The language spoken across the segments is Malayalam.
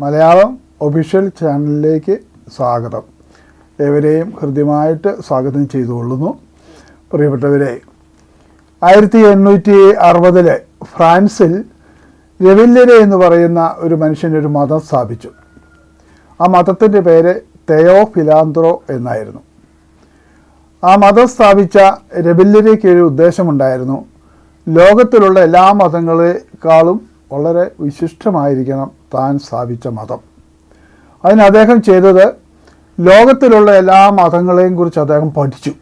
മലയാളം ഒഫീഷ്യൽ ചാനലിലേക്ക് സ്വാഗതം. ഏവരെയും ഹൃദ്യമായിട്ട് സ്വാഗതം ചെയ്തുകൊള്ളുന്നു. പ്രിയപ്പെട്ടവരെ ആയിരത്തി എണ്ണൂറ്റി അറുപതിൽ ഫ്രാൻസിൽ രവില്ലരെ എന്ന് പറയുന്ന ഒരു മനുഷ്യനൊരു മതം സ്ഥാപിച്ചു. ആ മതത്തിന്റെ പേര് തെയോ ഫിലാന്ത്രോ എന്നായിരുന്നു. ആ മതം സ്ഥാപിച്ച രബില്ലരയ്ക്ക് ഒരു ഉദ്ദേശമുണ്ടായിരുന്നു. ലോകത്തിലുള്ള എല്ലാ മതങ്ങളെക്കാളും വളരെ വിശിഷ്ടമായിരിക്കണം താൻ സ്ഥാപിച്ച മതം. അതിന് അദ്ദേഹം ചെയ്തത് ലോകത്തിലുള്ള എല്ലാ മതങ്ങളെയും കുറിച്ച് അദ്ദേഹം പഠിച്ചു.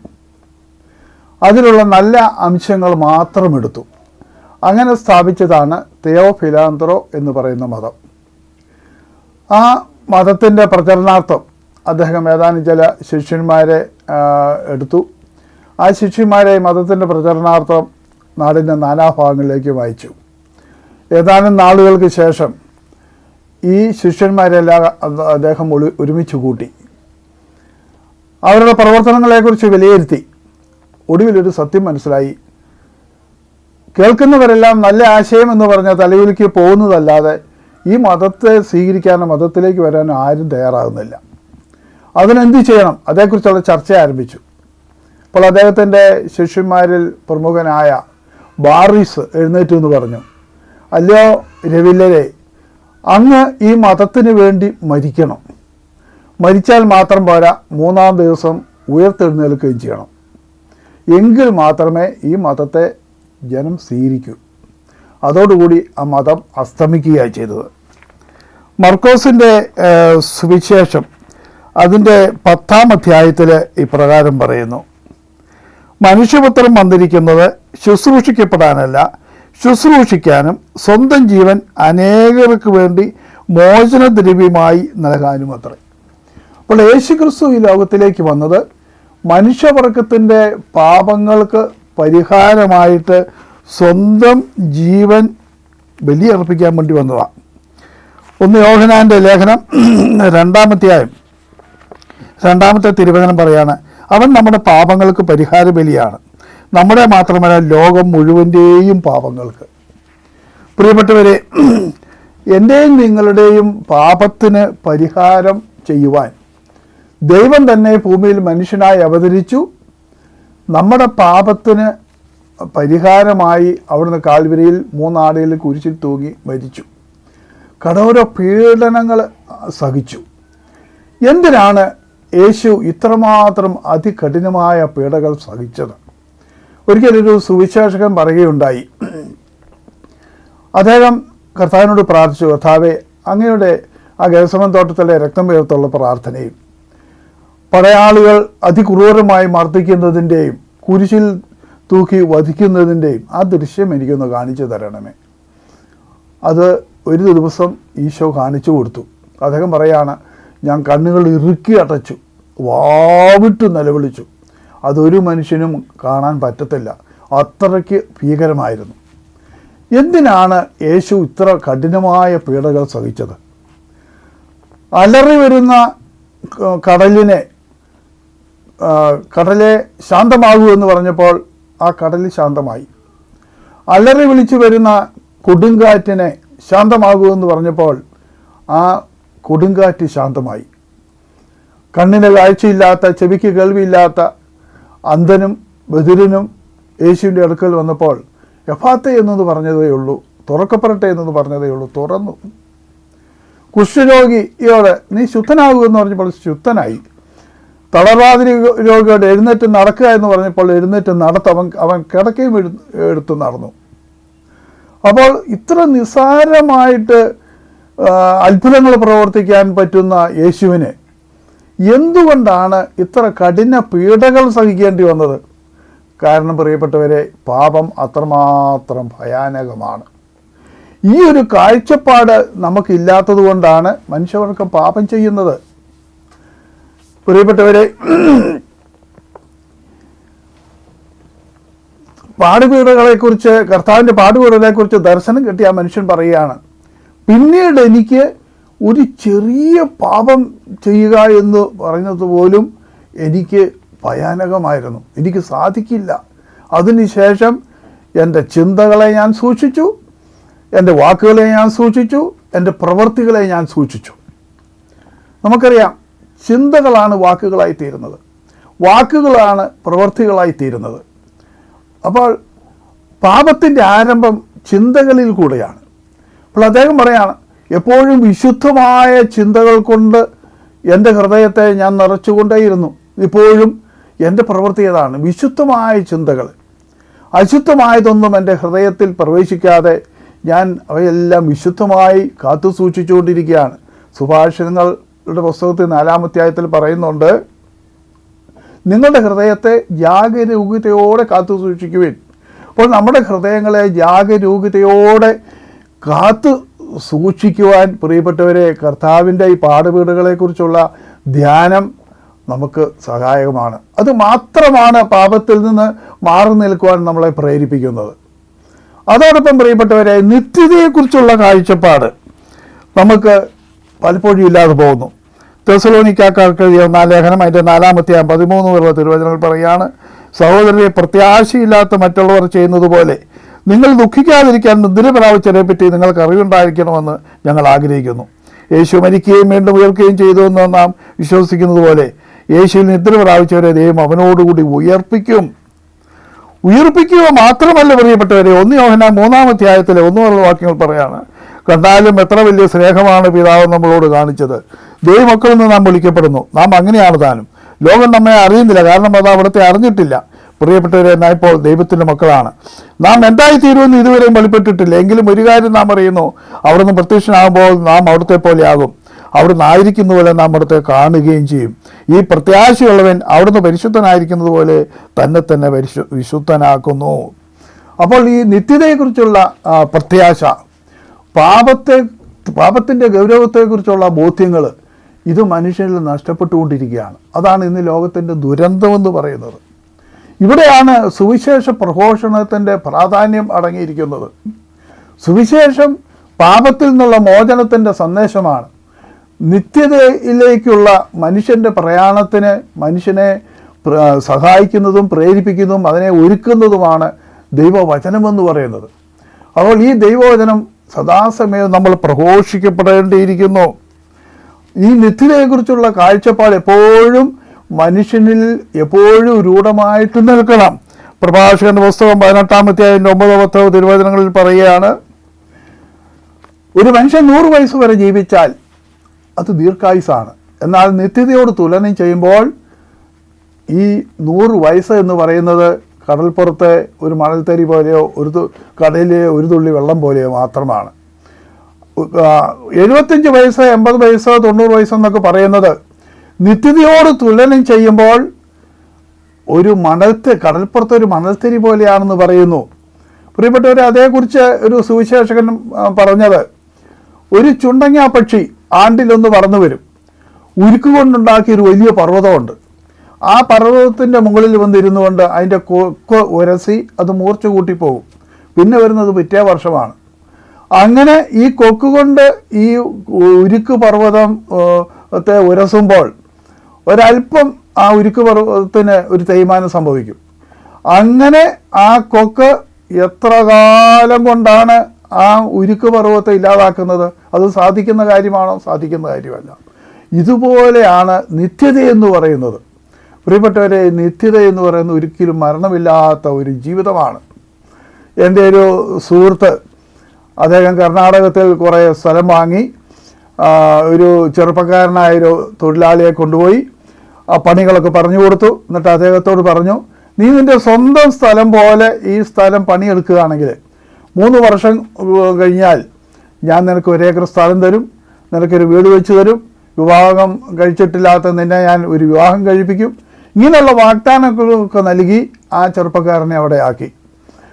അതിലുള്ള നല്ല അംശങ്ങൾ മാത്രം എടുത്തു. അങ്ങനെ സ്ഥാപിച്ചതാണ് തെയോ ഫിലാന്ത്രോ എന്ന് പറയുന്ന മതം. ആ മതത്തിന്റെ പ്രചരണാർത്ഥം അദ്ദേഹം ഏതാനും ചില ശിഷ്യന്മാരെ എടുത്തു. ആ ശിഷ്യന്മാരെ മതത്തിന്റെ പ്രചരണാർത്ഥം നാടിന്റെ നാനാഭാഗങ്ങളിലേക്ക് വായിച്ചു. ഏതാനും നാളുകൾക്ക് ശേഷം ഈ ശിഷ്യന്മാരെല്ലാം അദ്ദേഹം ഒരുമിച്ച് കൂട്ടി. അവരുടെ പ്രവർത്തനങ്ങളെക്കുറിച്ച് വിലയിരുത്തി. ഒടുവിലൊരു സത്യം മനസ്സിലായി. കേൾക്കുന്നവരെല്ലാം നല്ല ആശയം എന്ന് പറഞ്ഞ തലയിലേക്ക് പോകുന്നതല്ലാതെ ഈ മതത്തെ സ്വീകരിക്കാനോ മതത്തിലേക്ക് വരാനോ ആരും തയ്യാറാകുന്നില്ല. അതിനെന്ത് ചെയ്യണം? അതേക്കുറിച്ചുള്ള ചർച്ച ആരംഭിച്ചു. അപ്പോൾ അദ്ദേഹത്തിന്റെ ശിഷ്യന്മാരിൽ പ്രമുഖനായ ബാറിസ് എഴുന്നേറ്റു എന്ന് പറഞ്ഞു. അല്ലയോ രവില്ലരെ അങ്ങ് ഈ മതത്തിന് വേണ്ടി മരിക്കണം. മരിച്ചാൽ മാത്രം പോരാ മൂന്നാം ദിവസം ഉയർത്തെഴുന്നേൽക്കുകയും ചെയ്യണം. എങ്കിൽ മാത്രമേ ഈ മതത്തെ ജനം സ്വീകരിക്കൂ. അതോടുകൂടി ആ മതം അസ്തമിക്കുകയാണ് ചെയ്തത്. മർക്കോസിന്റെ സുവിശേഷം അതിന്റെ പത്താം അധ്യായത്തിൽ ഇപ്രകാരം പറയുന്നു. മനുഷ്യപുത്രം വന്നിരിക്കുന്നത് ശുശ്രൂഷിക്കപ്പെടാനല്ല ശുശ്രൂഷിക്കാനും സ്വന്തം ജീവൻ അനേകർക്ക് വേണ്ടി മോചനദ്രവ്യമായി നൽകാനും അത്രേ അപ്പോൾ യേശുക്രിസ്തു ഈ ലോകത്തിലേക്ക് വന്നത് മനുഷ്യവർഗത്തിന്റെ പാപങ്ങൾക്ക് പരിഹാരമായിട്ട് സ്വന്തം ജീവൻ ബലിയർപ്പിക്കാൻ വേണ്ടി വന്നതാണ്. ഒന്ന് യോഹനാന്റെ ലേഖനം രണ്ടാമത്തെയായും രണ്ടാമത്തെ തിരുവചനം പറയാണ് അവൻ നമ്മുടെ പാപങ്ങൾക്ക് പരിഹാര ബലിയാണ് നമ്മുടെ മാത്രമല്ല ലോകം മുഴുവന്റെയും പാപങ്ങൾക്ക്. പ്രിയപ്പെട്ടവരെ എന്റെയും നിങ്ങളുടെയും പാപത്തിന് പരിഹാരം ചെയ്യുവാൻ ദൈവം തന്നെ ഭൂമിയിൽ മനുഷ്യനായി അവതരിച്ചു. നമ്മുടെ പാപത്തിന് പരിഹാരമായി അവിടുന്ന് കാൽവരിയിൽ മൂന്നാടയിൽ കുരിശിൽ തൂങ്ങി മരിച്ചു. കടോര പീഡനങ്ങൾ സഹിച്ചു. എന്തിനാണ് യേശു ഇത്രമാത്രം അതികഠിനമായ പീഡകൾ സഹിച്ചത്? ഒരിക്കലൊരു സുവിശേഷകൻ പറയുകയുണ്ടായി. അദ്ദേഹം കർത്താവിനോട് പ്രാർത്ഥിച്ചു കർത്താവെ അങ്ങയുടെ ആ ഗവസമൻ തോട്ടത്തിലെ രക്തം പേർത്തുള്ള പ്രാർത്ഥനയും പടയാളികൾ അതിക്രൂരമായി മർദ്ദിക്കുന്നതിന്റെയും കുരിശിൽ തൂക്കി വധിക്കുന്നതിന്റെയും ആ ദൃശ്യം എനിക്കൊന്ന് കാണിച്ചു തരണമേ. അത് ഒരു ദിവസം ഈശോ കാണിച്ചു കൊടുത്തു. അദ്ദേഹം പറയാണ് ഞാൻ കണ്ണുകൾ ഇറുക്കി അടച്ചു വാവിട്ട് നിലവിളിച്ചു. അതൊരു മനുഷ്യനും കാണാൻ പറ്റത്തില്ല. അത്രയ്ക്ക് ഭീകരമായിരുന്നു. എന്തിനാണ് യേശു ഇത്ര കഠിനമായ പീഡകൾ സഹിച്ചത്? അലറി വരുന്ന കടലിനെ കടലെ ശാന്തമാകൂ എന്ന് പറഞ്ഞപ്പോൾ ആ കടൽ ശാന്തമായി. അലറി വിളിച്ചു വരുന്ന കൊടുങ്കാറ്റിനെ ശാന്തമാകൂ എന്ന് പറഞ്ഞപ്പോൾ ആ കൊടുങ്കാറ്റ് ശാന്തമായി. കണ്ണിന് കാഴ്ചയില്ലാത്ത ചെവിക്ക് കേൾവിയില്ലാത്ത അന്ധനും ബദിരനും യേശുവിന്റെ അടുക്കൽ വന്നപ്പോൾ യഫാത്തെ എന്നത് പറഞ്ഞതേ ഉള്ളൂ തുറക്കപ്പെടട്ടെ എന്നത് പറഞ്ഞതേ ഉള്ളൂ തുറന്നു. കുഷ്ഠരോഗിയോട് നീ ശുദ്ധനാകൂ എന്ന് പറഞ്ഞപ്പോൾ ശുദ്ധനായി. തളർവാതി രോഗിയോട് എഴുന്നേറ്റ് നടക്കുക എന്ന് പറഞ്ഞപ്പോൾ എഴുന്നേറ്റ് നടത്ത അവൻ അവൻ കിടക്കയും എഴു എടുത്ത് നടന്നു. അപ്പോൾ ഇത്ര നിസ്സാരമായിട്ട് അത്ഭുതങ്ങൾ പ്രവർത്തിക്കാൻ പറ്റുന്ന യേശുവിന് എന്തുകൊണ്ടാണ് ഇത്ര കഠിന പീഡകൾ സഹിക്കേണ്ടി വന്നത്? കാരണം പ്രിയപ്പെട്ടവരെ പാപം അത്രമാത്രം ഭയാനകമാണ്. ഈ ഒരു കാഴ്ചപ്പാട് നമുക്കില്ലാത്തത് കൊണ്ടാണ് മനുഷ്യവർക്ക് പാപം ചെയ്യുന്നത്. പ്രിയപ്പെട്ടവരെ പാടുപീടുകളെക്കുറിച്ച് കർത്താവിന്റെ പാടുപീടുകളെക്കുറിച്ച് ദർശനം കിട്ടിയ മനുഷ്യൻ പറയുകയാണ് പിന്നീട് എനിക്ക് ഒരു ചെറിയ പാപം ചെയ്യുക എന്ന് പറയുന്നത് പോലും എനിക്ക് ഭയാനകമായിരുന്നു. എനിക്ക് സാധിക്കില്ല. അതിനുശേഷം എന്റെ ചിന്തകളെ ഞാൻ സൂക്ഷിച്ചു. എന്റെ വാക്കുകളെ ഞാൻ സൂക്ഷിച്ചു. എന്റെ പ്രവൃത്തികളെ ഞാൻ സൂക്ഷിച്ചു. നമുക്കറിയാം ചിന്തകളാണ് വാക്കുകളായി തീരുന്നത്. വാക്കുകളാണ് പ്രവൃത്തികളായി തീരുന്നത്. അപ്പോൾ പാപത്തിന്റെ ആരംഭം ചിന്തകളിൽ കൂടെയാണ്. അപ്പോൾ അദ്ദേഹം പറയാണ് എപ്പോഴും വിശുദ്ധമായ ചിന്തകൾ കൊണ്ട് എന്റെ ഹൃദയത്തെ ഞാൻ നിറച്ചുകൊണ്ടേയിരുന്നു. ഇപ്പോഴും എന്റെ പ്രവൃത്തി ഏതാണ് വിശുദ്ധമായ ചിന്തകൾ. അശുദ്ധമായതൊന്നും എന്റെ ഹൃദയത്തിൽ പ്രവേശിക്കാതെ ഞാൻ അവയെല്ലാം വിശുദ്ധമായി കാത്തു സൂക്ഷിച്ചുകൊണ്ടിരിക്കുകയാണ്. സുഭാഷിതങ്ങളുടെ പുസ്തകത്തിൽ നാലാമധ്യായത്തിൽ പറയുന്നുണ്ട് നിങ്ങളുടെ ഹൃദയത്തെ ജാഗരൂകതയോടെ കാത്തു സൂക്ഷിക്കുവിൻ. അപ്പോൾ നമ്മുടെ ഹൃദയങ്ങളെ ജാഗരൂകതയോടെ കാത്തു സൂക്ഷിക്കുവാൻ പ്രിയപ്പെട്ടവരെ കർത്താവിന്റെ ഈ പാടുപീടുകളെക്കുറിച്ചുള്ള ധ്യാനം നമുക്ക് സഹായകമാണ്. അത് മാത്രമാണ് പാപത്തിൽ നിന്ന് മാറി നിൽക്കുവാൻ നമ്മളെ പ്രേരിപ്പിക്കുന്നത്. അതോടൊപ്പം പ്രിയപ്പെട്ടവരെ നിത്യതയെക്കുറിച്ചുള്ള കാഴ്ചപ്പാട് നമുക്ക് പലപ്പോഴും ഇല്ലാതെ പോകുന്നു. തെസലോനിക്കാർക്ക് എഴുതിയ ലേഖനം അതിന്റെ നാലാമത്തെ പതിമൂന്ന് വരെയുള്ള തിരുവചനങ്ങൾ പറയുകയാണ് സഹോദരരെ പ്രത്യാശയില്ലാത്ത മറ്റുള്ളവർ ചെയ്യുന്നത് പോലെ നിങ്ങൾ ദുഃഖിക്കാതിരിക്കാൻ നിദ്ര പ്രാപിച്ചതിനെ പറ്റി നിങ്ങൾക്ക് അറിവുണ്ടായിരിക്കണമെന്ന് ഞങ്ങൾ ആഗ്രഹിക്കുന്നു. യേശു മരിക്കുകയും വീണ്ടും ഉയർക്കുകയും ചെയ്തു എന്ന് നാം വിശ്വസിക്കുന്നത് പോലെ യേശുവിൽ നിദ്ര പ്രാപിച്ചവരെ ദൈവം അവനോടുകൂടി ഉയർപ്പിക്കും. ഉയർപ്പിക്കുക മാത്രമല്ല പ്രിയപ്പെട്ടവരെ ഒന്ന് യോഹന മൂന്നാം അധ്യായത്തിലെ ഒന്നുമുള്ള വാക്യങ്ങൾ പറയാണ് കണ്ടാലും എത്ര വലിയ സ്നേഹമാണ് പിതാവ് നമ്മളോട് കാണിച്ചത്. ദൈവമക്കളെന്ന് നാം വിളിക്കപ്പെടുന്നു. നാം അങ്ങനെയാണ് താനും. ലോകം നമ്മെ അറിയുന്നില്ല. കാരണം അത് അവിടുത്തെ അറിഞ്ഞിട്ടില്ല. പ്രിയപ്പെട്ടവരെ നാം ഇപ്പോൾ ദൈവത്തിന്റെ മക്കളാണ്. നാം എന്തായി തീരുമെന്ന് ഇതുവരെയും വെളിപ്പെട്ടിട്ടില്ല. എങ്കിലും ഒരു കാര്യം നാം അറിയുന്നു. അവിടുന്ന് പ്രത്യക്ഷനാകുമ്പോൾ നാം അവിടുത്തെ പോലെയാകും. അവിടുന്ന് ആയിരിക്കുന്ന പോലെ നാം അവിടുത്തെ കാണുകയും ചെയ്യും. ഈ പ്രത്യാശയുള്ളവൻ അവിടുന്ന് പരിശുദ്ധനായിരിക്കുന്നത് പോലെ തന്നെ തന്നെ പരിശു വിശുദ്ധനാക്കുന്നു. അപ്പോൾ ഈ നിത്യതയെക്കുറിച്ചുള്ള പ്രത്യാശ പാപത്തെ പാപത്തിന്റെ ഗൗരവത്തെക്കുറിച്ചുള്ള ബോധ്യങ്ങൾ ഇത് മനുഷ്യനിൽ നഷ്ടപ്പെട്ടുകൊണ്ടിരിക്കുകയാണ്. അതാണ് ഇന്ന് ലോകത്തിന്റെ ദുരന്തമെന്ന് പറയുന്നത്. ഇവിടെയാണ് സുവിശേഷ പ്രഘോഷണത്തിന്റെ പ്രാധാന്യം അടങ്ങിയിരിക്കുന്നത്. സുവിശേഷം പാപത്തിൽ നിന്നുള്ള മോചനത്തിന്റെ സന്ദേശമാണ്. നിത്യതയിലേക്കുള്ള മനുഷ്യന്റെ പ്രയാണത്തിന് മനുഷ്യനെ സഹായിക്കുന്നതും പ്രേരിപ്പിക്കുന്നതും അതിനെ ഒരുക്കുന്നതുമാണ് ദൈവവചനമെന്ന് പറയുന്നത്. അപ്പോൾ ഈ ദൈവവചനം സദാസമയം നമ്മൾ പ്രഘോഷിക്കപ്പെടേണ്ടിയിരിക്കുന്നു. ഈ നിത്യതയെക്കുറിച്ചുള്ള കാഴ്ചപ്പാട് എപ്പോഴും മനുഷ്യനിൽ എപ്പോഴും രൂഢമായിട്ട് നിൽക്കണം. പ്രഭാഷകന്റെ പുസ്തകം പതിനെട്ടാമത്തെ അതിന്റെ ഒമ്പതോ പത്തോ തിരുവചനങ്ങളിൽ പറയുകയാണ് ഒരു മനുഷ്യൻ നൂറ് വയസ്സ് വരെ ജീവിച്ചാൽ അത് ദീർഘായുസാണ്. എന്നാൽ നിത്യതയോട് തുലനം ചെയ്യുമ്പോൾ ഈ നൂറ് വയസ്സ് എന്ന് പറയുന്നത് കടൽപ്പുറത്തെ ഒരു മണൽത്തരി പോലെയോ ഒരു കടയിലെ ഒരു തുള്ളി വെള്ളം പോലെയോ മാത്രമാണ്. എഴുപത്തഞ്ച് വയസ്സ് എൺപത് വയസ്സ് തൊണ്ണൂറ് വയസ്സെന്നൊക്കെ പറയുന്നത് നിത്യതയോട് തുലനം ചെയ്യുമ്പോൾ ഒരു മണൽത്ത് കടൽപ്പുറത്ത് ഒരു മണൽത്തിരി പോലെയാണെന്ന് പറയുന്നു. പ്രിയപ്പെട്ടവർ അതേക്കുറിച്ച് ഒരു സുവിശേഷകൻ പറഞ്ഞത് ഒരു ചുണ്ടങ്ങ പക്ഷി ആണ്ടിലൊന്ന് പറന്നു വരും. ഉരുക്ക് കൊണ്ടുണ്ടാക്കിയ ഒരു വലിയ പർവതമുണ്ട്. ആ പർവതത്തിന്റെ മുകളിൽ വന്നിരുന്നു കൊണ്ട് അതിന്റെ കൊക്ക് ഉരസി അത് മൂർച്ച കൂട്ടിപ്പോകും. പിന്നെ വരുന്നത് പിറ്റേ വർഷമാണ്. അങ്ങനെ ഈ കൊക്ക് കൊണ്ട് ഈ ഉരുക്ക് പർവതം ഉരസുമ്പോൾ ഒരല്പം ആ ഉരുക്ക് പർവത്തിന് ഒരു തേയ്മാനം സംഭവിക്കും. അങ്ങനെ ആ കൊക്ക് എത്ര കാലം കൊണ്ടാണ് ആ ഉരുക്ക് പർവത്തെ ഇല്ലാതാക്കുന്നത്? അത് സാധിക്കുന്ന കാര്യമാണോ? സാധിക്കുന്ന കാര്യമല്ല. ഇതുപോലെയാണ് നിത്യത എന്ന് പറയുന്നത്. പ്രിയപ്പെട്ടവരെ നിത്യത എന്ന് പറയുന്നത് ഒരിക്കലും മരണമില്ലാത്ത ഒരു ജീവിതമാണ്. എന്റെ ഒരു സുഹൃത്ത് അദ്ദേഹം കർണാടകത്തിൽ കുറേ സ്ഥലം വാങ്ങി. ഒരു ചെറുപ്പക്കാരനായ ഒരു തൊഴിലാളിയെ കൊണ്ടുപോയി ആ പണികളൊക്കെ പറഞ്ഞു കൊടുത്തു. എന്നിട്ട് അദ്ദേഹത്തോട് പറഞ്ഞു നീ നിന്റെ സ്വന്തം സ്ഥലം പോലെ ഈ സ്ഥലം പണിയെടുക്കുകയാണെങ്കിൽ മൂന്ന് വർഷം കഴിഞ്ഞാൽ ഞാൻ നിനക്ക് ഒരേക്കർ സ്ഥലം തരും നിനക്കൊരു വീട് വെച്ച് തരും വിവാഹം കഴിച്ചിട്ടില്ലാത്ത നിന്നെ ഞാൻ ഒരു വിവാഹം കഴിപ്പിക്കും. ഇങ്ങനെയുള്ള വാഗ്ദാനങ്ങളൊക്കെ നൽകി ആ ചെറുപ്പക്കാരനെ അവിടെ ആക്കി.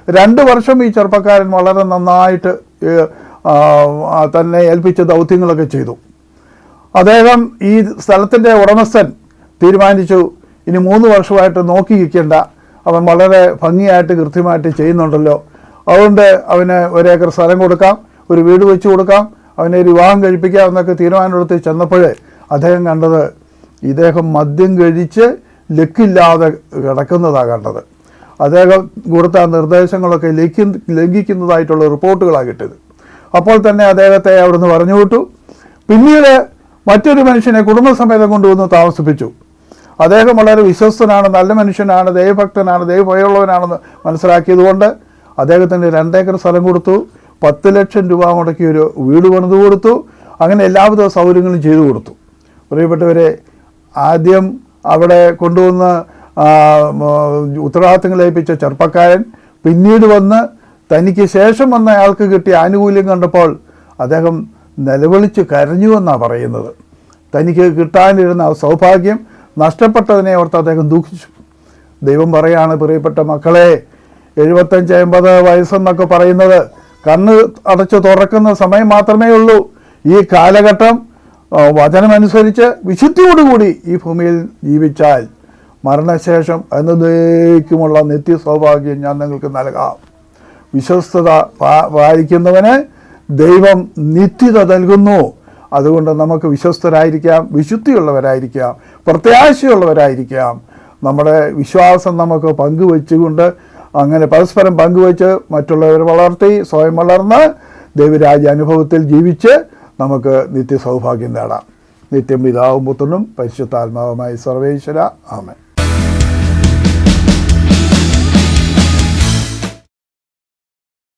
രണ്ട് വർഷം ഈ ചെറുപ്പക്കാരൻ വളരെ നന്നായിട്ട് തന്നെ ഏൽപ്പിച്ച ദൗത്യങ്ങളൊക്കെ ചെയ്തു. അദ്ദേഹം ഈ സ്ഥലത്തിന്റെ ഉടമസ്ഥൻ തീരുമാനിച്ചു ഇനി മൂന്ന് വർഷമായിട്ട് നോക്കി നിൽക്കേണ്ട. അവൻ വളരെ ഭംഗിയായിട്ട് കൃത്യമായിട്ട് ചെയ്യുന്നുണ്ടല്ലോ. അതുകൊണ്ട് അവന് ഒരേക്കർ സ്ഥലം കൊടുക്കാം ഒരു വീട് വെച്ച് കൊടുക്കാം അവനെ ഒരു വിവാഹം കഴിപ്പിക്കാം എന്നൊക്കെ തീരുമാനമെടുത്ത് ചെന്നപ്പോഴേ അദ്ദേഹം കണ്ടത് ഇദ്ദേഹം മദ്യം കഴിച്ച് ലക്കില്ലാതെ കിടക്കുന്നതാണ് കണ്ടത്. അദ്ദേഹം കൊടുത്ത നിർദ്ദേശങ്ങളൊക്കെ ലംഘി ലംഘിക്കുന്നതായിട്ടുള്ള റിപ്പോർട്ടുകളാണ് കിട്ടിയത്. അപ്പോൾ തന്നെ അദ്ദേഹത്തെ അവിടുന്ന് പറഞ്ഞു വിട്ടു പിന്നീട് മറ്റൊരു മനുഷ്യനെ കുടുംബസമേതം കൊണ്ടുവന്ന് താമസിപ്പിച്ചു. അദ്ദേഹം വളരെ വിശ്വസ്തനാണ് നല്ല മനുഷ്യനാണ് ദൈവഭക്തനാണ് ദൈവഭയമുള്ളവനാണെന്ന് മനസ്സിലാക്കിയതുകൊണ്ട് അദ്ദേഹത്തിന് രണ്ടേക്കർ സ്ഥലം കൊടുത്തു. പത്ത് ലക്ഷം രൂപ മുടക്കി ഒരു വീട് പണിത് കൊടുത്തു. അങ്ങനെ എല്ലാവിധ സൗകര്യങ്ങളും ചെയ്തു കൊടുത്തു. പ്രിയപ്പെട്ടവരെ ആദ്യം അവിടെ കൊണ്ടുവന്ന് ഉത്തരവാദിത്തങ്ങൾ ഏൽപ്പിച്ച ചെറുപ്പക്കാരൻ പിന്നീട് വന്ന് തനിക്ക് ശേഷം വന്ന അയാൾക്ക് കിട്ടിയ ആനുകൂല്യം കണ്ടപ്പോൾ അദ്ദേഹം നിലവിളിച്ച് കരഞ്ഞു എന്നാണ് പറയുന്നത്. തനിക്ക് കിട്ടാനിരുന്ന സൗഭാഗ്യം നഷ്ടപ്പെട്ടതിനെ ഓർത്ത് അദ്ദേഹം ദുഃഖിച്ചു. ദൈവം പറയാണ് പ്രിയപ്പെട്ട മക്കളെ എഴുപത്തഞ്ച് അമ്പത് വയസ്സെന്നൊക്കെ പറയുന്നത് കണ്ണ് അടച്ചു തുറക്കുന്ന സമയം മാത്രമേ ഉള്ളൂ. ഈ കാലഘട്ടം വചനമനുസരിച്ച് വിശുദ്ധിയോടുകൂടി ഈ ഭൂമിയിൽ ജീവിച്ചാൽ മരണശേഷം എന്നേക്കുമുള്ള നിത്യ സൗഭാഗ്യം ഞാൻ നിങ്ങൾക്ക് നൽകാം. വിശ്വസ്തത പാലിക്കുന്നവന് ദൈവം നിത്യത നൽകുന്നു. അതുകൊണ്ട് നമുക്ക് വിശ്വസ്തരായിരിക്കാം വിശുദ്ധിയുള്ളവരായിരിക്കാം പ്രത്യാശയുള്ളവരായിരിക്കാം. നമ്മുടെ വിശ്വാസം നമുക്ക് പങ്കുവെച്ചുകൊണ്ട് അങ്ങനെ പരസ്പരം പങ്കുവെച്ച് മറ്റുള്ളവരെ വളർത്തി സ്വയം വളർന്ന് ദൈവരാജ്യ അനുഭവത്തിൽ ജീവിച്ച് നമുക്ക് നിത്യ സൗഭാഗ്യം നേടാം. നിത്യം പിതാവും പുത്രനും പരിശുദ്ധാത്മാവുമായി സർവേശ്വര. ആമൻ.